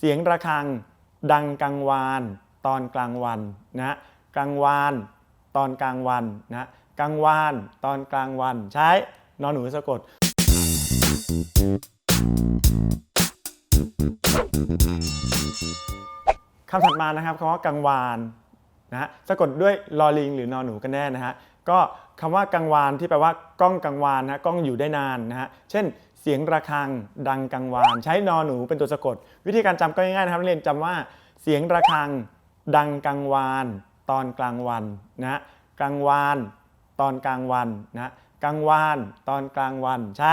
เสียงระฆังดังกังวานตอนกลางวันนะกลางวานตอนกลางวันนะกลางวานตอนกลางวัน ใช้นอนหนูสะกด คำถัดมานะครับคำว่ากังวานนะฮะสะกดด้วยลอลิงหรือนอนหนูกันแน่นะฮะ ก็คำว่ากังวานที่แปลว่ากล้องกังวานนะกล้องอยู่ได้นานนะฮะเช่น เสียงระฆังดังกังวาน ใช้นอนหนูเป็นตัวสะกด วิธีการจำก็ง่ายๆนะครับนักเรียนจำว่าเสียงระฆังดังกังวาน ตอนกลางวันนะกลางวาน ตอนกลางวันนะกลางวานตอนกลางวัน ใช้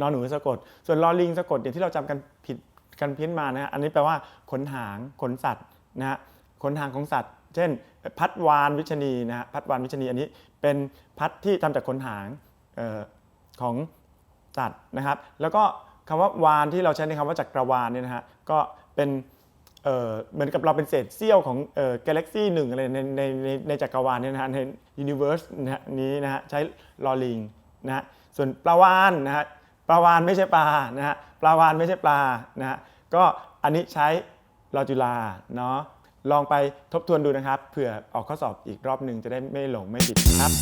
นอนหนูสะกด ส่วนลอลิงสะกดอย่างที่เราจำกันผิดกันเพี้ยนมานะฮะอันนี้แปลว่าขนหางขนสัตว์นะฮะขนหางของสัตว์ เช่นพัดวานวิชนีนะฮะพัดวานวิชนีอันนี้เป็นพัดที่ทำจากขนหางออของสัตว์นะครับ แล้วก็คำว่าวานที่เราใช้ในคำว่าจักรวาลเนี่ยนะฮะก็เป็นเเหมือนกับเราเป็นเศษเสี้ยวของกาแล็กซี่หนึ่งอะไรในในในในจักรวาลเนี่ยนะฮะในยูนิเวอร์สนี้นะฮะใช้ลอลิงนะฮะส่วนปลาวานนะฮะปลาวานไม่ใช่ปลานะฮะปลาวานไม่ใช่ปลานะฮะก็อันนี้ใช้ลอจุลาเนาะ ลองไปทบทวนดูนะครับเผื่อออกข้อสอบอีกรอบหนึ่งจะได้ไม่หลงไม่ผิดครับ